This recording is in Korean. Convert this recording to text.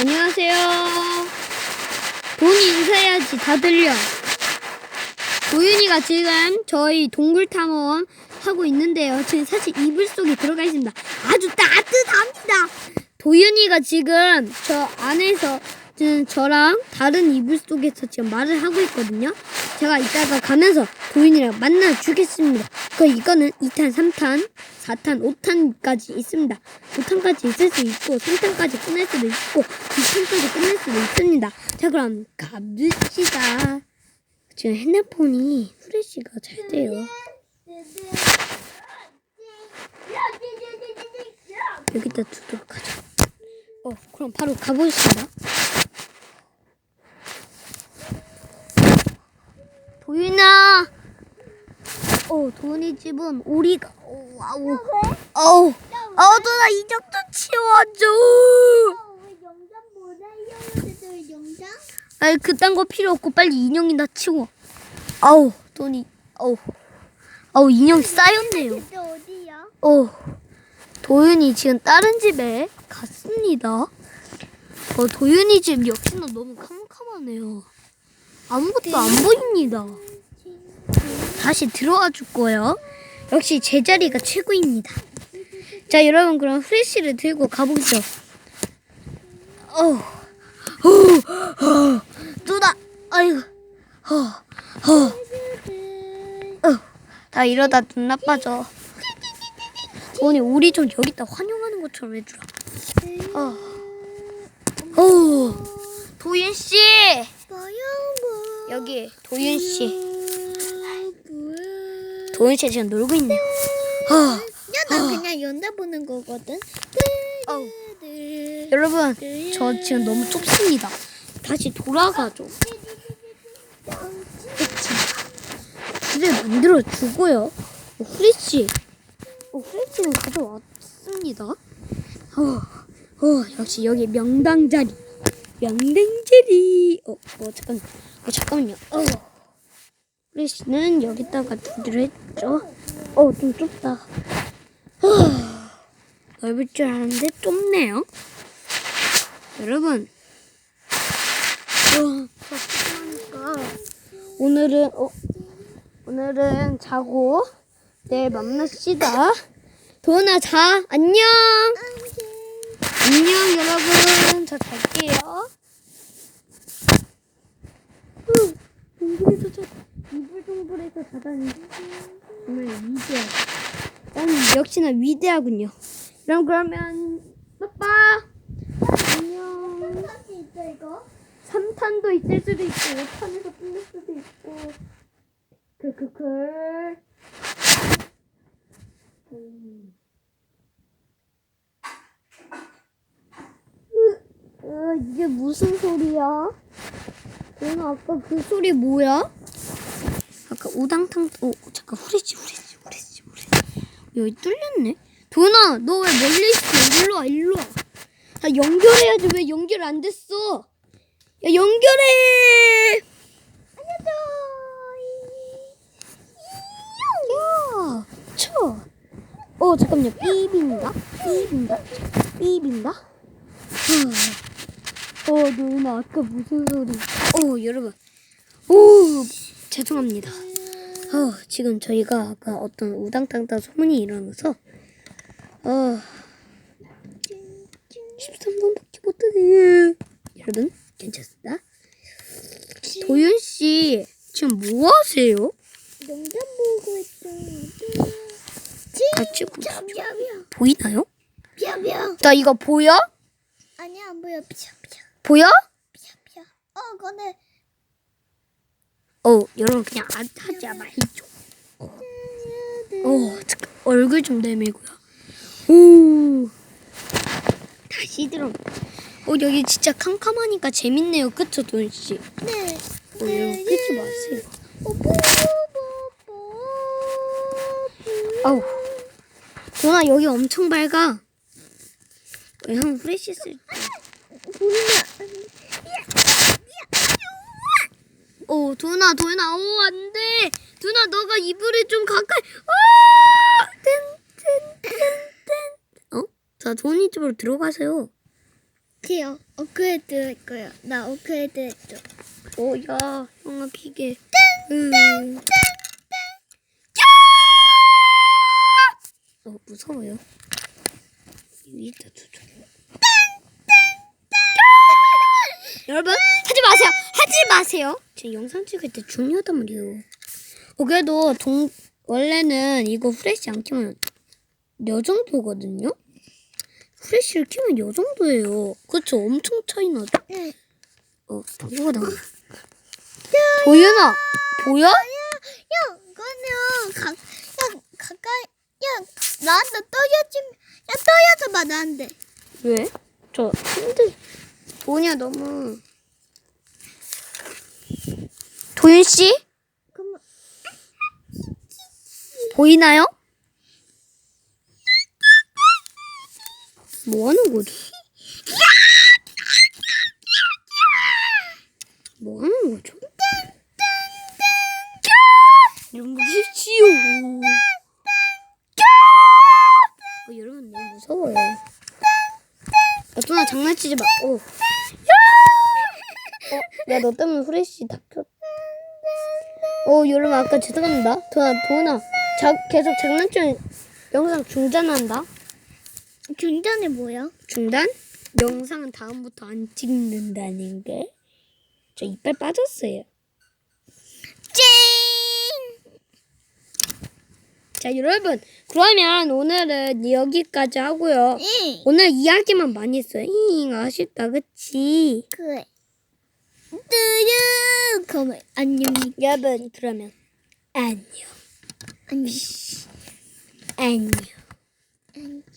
안녕하세요. 돈이 인사해야지 다 들려. 도윤이가 지금 저희 동굴 탐험 하고 있는데요. 지금 사실 이불 속에 들어가 있습니다. 아주 따뜻합니다. 도윤이가 지금 저 안에서 지금 저랑 다른 이불 속에서 지금 말을 하고 있거든요. 제가 이따가 가면서 도윤이랑 만나 주겠습니다. 그 이거는 2탄, 3탄, 4탄, 5탄까지 있습니다. 5탄까지 있을 수 있고 3탄까지 끝낼 수도 있고 2탄까지 끝낼 수도 있습니다. 자 그럼 가봅시다. 지금 핸드폰이 후레쉬가 잘 돼요. 여기다 두도록 하죠. 어, 그럼 바로 가보겠습니다. 도윤아! 어, 도윤이 집은 오리가, 오, 아우, 어우, 아우, 누나 이정 좀 치워줘! 아이, 그딴 거 필요 없고 빨리 인형이나 치워. 아우, 돈이, 아우, 아우, 인형 쌓였네요. 어디야? 어, 도윤이 지금 다른 집에 갔습니다. 어, 도윤이 집 역시나 너무 캄캄하네요. 아무것도 안 보입니다. 다시 들어와 줄 거예요. 역시 제자리가 최고입니다. 자, 여러분 그럼 후레쉬를 들고 가보시죠. 어, 어, 어, 누나, 아이고, 어, 어, 어, 다 이러다 눈 나빠져. 오늘 우리 좀 여기다 환영하는 것처럼 해주라. 어, 어, 도윤 씨 여기 도윤 씨, 뭐 도윤 씨 지금 놀고 있네요. 어, 야 나 그냥 연다 보는 거거든 어, 여러분 저 지금 너무 좁습니다. 다시 돌아가죠. 그치? 집을 만들어 주고요. 어, 후레쉬, 어, 후레쉬는 가져왔습니다. 어, 어, 역시 여기 명당 자리, 명당 자리. 어, 어 잠깐, 어 잠깐만요. 어, 후레쉬는 여기다가 두기로 했죠. 어, 좀 좁다. 어, 넓을 줄 알았는데 좁네요. 여러분, 어, 오늘은 어, 오늘은 자고 내일 만납시다. 도훈아 자 안녕. 안녕 여러분 저 잘게요. 후, 동굴에서 자 이불 동굴에서 자다니 정말 위대해. 난 역시나 위대하군요. 그럼 그러면 빠빠 안녕. 할수 있어 이거? 3탄도 있을 수도 있고 5탄에서 끝낼 수도 있고 크크크 음. 으, 으, 이게 무슨 소리야? 내가 아까 그 소리 뭐야? 아까 우당탕 어 잠깐 후레쉬 후레쉬 후레쉬 후레쉬 여기 뚫렸네 도나 너 왜 멀리 있어 일로 와 일로 와 아, 연결해야지 왜 연결 안 됐어 야 연결해. 어 잠깐만요 삐빈다 삐빈다 삐빈다 어 누나 아까 무슨 소리 어 여러분 오 죄송합니다 어 지금 저희가 아까 어떤 우당탕탕 소문이 일어나서 어 13번밖에 못하네. 여러분 괜찮습니다? 도윤 씨 지금 뭐 하세요? 영상 보고 있어. 같이 보- 뿅뿅뿅 보이나요? 뿅뿅 나 이거 보여? 아니야 안 보여. 뿅뿅 보여? 뿅뿅 어 근데 어 여러분 그냥 안 하지 말죠. 어 잠깐 얼굴 좀 내밀고요. 오 다시 들어. 어 여기 진짜 캄캄하니까 재밌네요. 그쵸 도윤 씨? 네 어 여러분 끄지 마세요. 아우 도나 여기 엄청 밝아. 어, 형 후레쉬 쓸 때. 오, 도나, 도나, 오, 안 돼. 도나, 너가 이불에 좀 가까이. 땡. 어? 자, 도니 집으로 들어가세요. 같아요. 업그레이드 할 거예요. 나 업그레이드 했죠. 오, 야, 형아 피게. 음. 어, 무서워요. 위에다 두죠. 여러분, 하지 마세요. 하지 마세요. 제 영상 찍을 때 중요하단 말이에요. 어, 그래도 동, 원래는 이거 후레쉬 안 키면 요 정도거든요? 후레쉬를 키면 요 정도예요. 그쵸? 엄청 차이 나죠? 네. 어, 당구가 당구. 도윤아, 보여? 야, 그거는 가, 야, 가까이, 야, 나한테 떨어지, 야, 떨어져 봐, 나한테. 왜? 저 힘들. 뭐냐 너무. 도윤 씨 보이나요? 뭐 하는 거지? 뭐 하는 거죠? 여보 야, 누나 장난치지 마. 오. 어, 야, 너 때문에 후레쉬 다 켰. 어, 여러분 아까 죄송합니다. 도나, 도나, 자, 계속 장난치는 영상 중단한다. 중전이 뭐야? 중단? 영상은 다음부터 안 찍는다는 게. 저 이빨 빠졌어요. 자, 여러분. 그러면 오늘은 여기까지 하고요. 응. 오늘 이야기만 많이 했어요. 잉, 아쉽다, 그치? 그래. 뜨르! 그러면 안녕. 여러분, 그러면 안녕. 안녕. 안녕. 안녕.